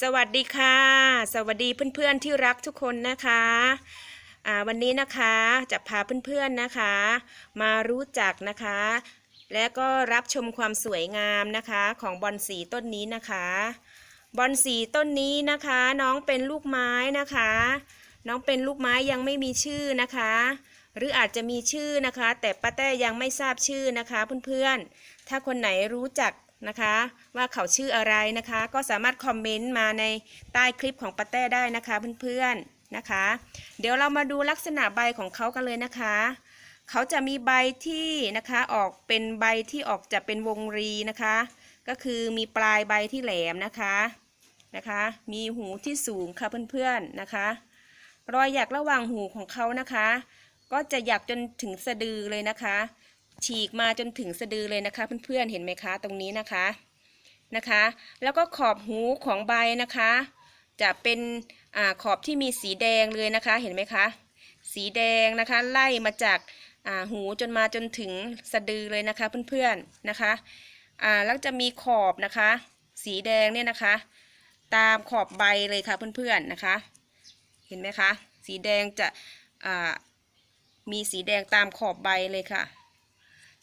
สวัสดีค่ะ สวัสดีเพื่อนๆที่รักทุกคนนะคะวันนี้นะคะจะพาเพื่อนๆนะคะ มารู้จักนะคะ และก็รับชมความสวยงามนะคะของบอนสีต้นนี้นะคะ บอนสีต้นนี้นะคะ น้องเป็นลูกไม้นะคะ น้องเป็นลูกไม้ยังไม่มีชื่อนะคะ หรืออาจจะมีชื่อนะคะ แต่ป้าแต้ยังไม่ทราบชื่อนะคะเพื่อนๆถ้าคนไหนรู้จัก นะคะ ว่าเขาชื่ออะไรนะคะ ก็สามารถคอมเมนต์มาในใต้คลิปของป้าแต้ได้นะคะเพื่อนๆนะคะ เดี๋ยวเรามาดูลักษณะใบของเขากันเลยนะคะ เขาจะมีใบที่นะคะออกเป็นใบที่ออกจะเป็นวงรีนะคะ ก็คือมีปลายใบที่แหลมนะคะนะคะ มีหูที่สูงค่ะเพื่อนๆนะคะ รอยหยักระหว่างหูของเขานะคะ ก็จะหยักจนถึงสะดือเลยนะคะ ฉีกมาจนถึงสะดือเลยนะคะ เพื่อนๆเห็นไหมคะ ตรงนี้นะคะนะคะ แล้วก็ขอบหูของใบนะคะ จะเป็นอขอบที่มีสีแดงเลยนะคะเห็นไหมคะสีแดงนะคะไล่มาจากาหูจนมาจนถึงสะดือเลยนะคะเพื่อนๆนะคะแล้วจะมีขอบนะคะ สีแดงเนี่ยนะคะ ตามขอบใบเลยค่ะเพื่อนๆนะคะ เห็นไหมคะ สีแดงจะมีสีแดงตามขอบใบเลยค่ะ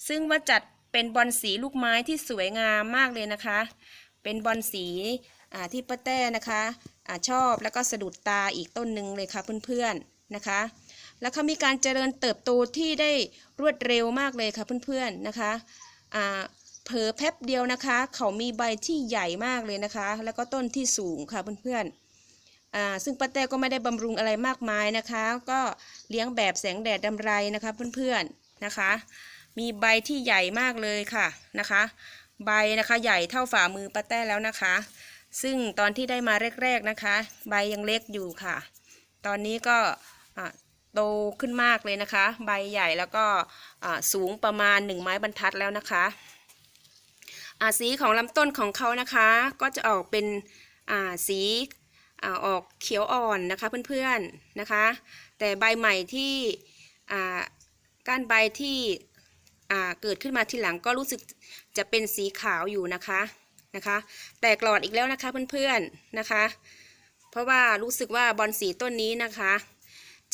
ซึ่งว่าจัดเป็นบอลสีลูกไม้ที่สวยงามมากเลยนะคะ เป็นบอลสีที่ป้าแต้นะคะอชอบแล้วก็สะดุดตาอีกต้นหนึ่งเลยค่ะเพื่อนๆนะคะ แล้วเขามีการเจริญเติบโตที่ได้รวดเร็วมากเลยค่ะเพื่อนๆนะคะเผลอแป๊บเดียวนะคะ เขามีใบที่ใหญ่มากเลยนะคะ แล้วก็ต้นที่สูงค่ะเพื่อนๆอ่าซึ่งป้าแต้ก็ไม่ได้บำรุงอะไรมากมายนะคะ ก็เลี้ยงแบบแสงแดดดำไรนะคะเพื่อนๆนะคะ มีใบที่ใหญ่มากเลยค่ะนะคะ ใบนะคะใหญ่เท่าฝ่ามือป้าแต้แล้วนะคะ ซึ่งตอนที่ได้มาแรก ๆนะคะ ใบยังเล็กอยู่ค่ะ ตอนนี้ก็โตขึ้นมากเลยนะคะ ใบใหญ่แล้วก็สูงประมาณหนึ่งไม้บรรทัดแล้วนะคะะสีของลำต้นของเขานะคะ ก็จะออกเป็นสีอออกเขียวอ่อนนะคะเพื่อนๆนะคะ แต่ใบใหม่ที่ก้านใบที่ เกิดขึ้นมาทีหลังก็รู้สึกจะเป็นสีขาวอยู่นะคะนะคะ แตกหลอดอีกแล้วนะคะเพื่อนๆนะคะ เพราะว่ารู้สึกว่าบอลสีต้นนี้นะคะ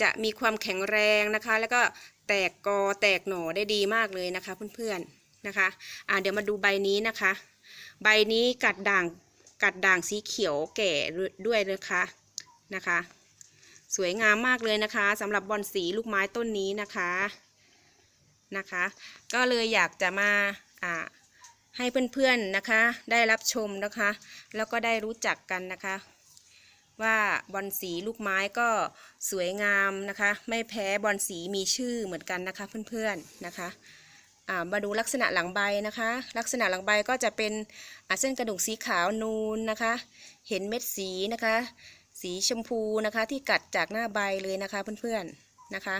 จะมีความแข็งแรงนะคะ แล้วก็แตกกอแตกหน่อได้ดีมากเลยนะคะเพื่อนๆนะคะอ่าเดี๋ยวมาดูใบนี้นะคะ ใบนี้กัดด่างกัดด่างสีเขียวแก่ด้วยนะคะนะคะ สวยงามมากเลยนะคะสำหรับบอลสีลูกไม้ต้นนี้นะคะ นะคะ ก็เลยอยากจะมาให้เพื่อนๆนะคะ ได้รับชมนะคะ แล้วก็ได้รู้จักกันนะคะ ว่าบอลสีลูกไม้ก็สวยงามนะคะ ไม่แพ้บอลสีมีชื่อเหมือนกันนะคะเพื่อนๆนะคะมาดูลักษณะหลังใบนะคะ ลักษณะหลังใบก็จะเป็นเส้นกระดูกสีขาวนูนนะคะ เห็นเม็ดสีนะคะ สีชมพูนะคะที่กัดจากหน้าใบเลยนะคะเพื่อนๆนะคะ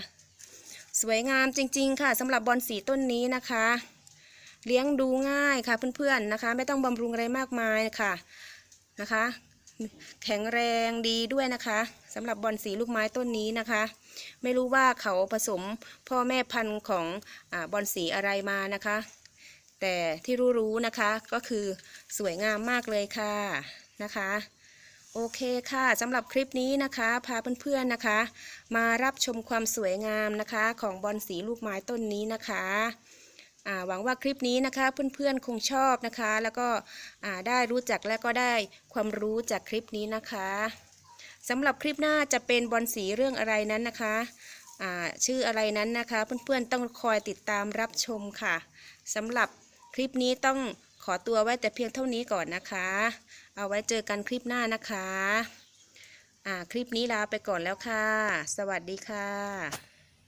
สวยงามจริง ๆ ค่ะสำหรับบอลสีต้นนี้นะคะ เลี้ยงดูง่ายค่ะเพื่อนๆนะคะ ไม่ต้องบำรุงอะไรมากมายค่ะนะคะ แข็งแรงดีด้วยนะคะสำหรับบอลสีลูกไม้ต้นนี้นะคะ ไม่รู้ว่าเขาผสมพ่อแม่พันธุ์ของอบอลสีอะไรมานะคะ แต่ที่รู้ๆนะคะก็คือสวยงามมากเลยค่ะนะคะ โอเคค่ะสำหรับคลิปนี้นะคะ พาเพื่อนๆนะคะ มารับชมความสวยงามนะคะ ของบอลสีลูกไม้ต้นนี้นะคะหวังว่าคลิปนี้นะคะเพื่อนๆคงชอบนะคะ แล้วก็ได้รู้จักและก็ได้ความรู้จากคลิปนี้นะคะสำหรับคลิปหน้าจะเป็นบอลสีเรื่องอะไรนั้นนะคะชื่ออะไรนั้นนะคะ เพื่อนๆต้องคอยติดตามรับชมค่ะสำหรับคลิปนี้ต้อง อตัวไว้แต่เพียงเท่านี้ก่อนนะคะ เอาไว้เจอกันคลิปหน้านะคะ อ่า คลิปนี้ลาไปก่อนแล้วค่ะ สวัสดีค่ะ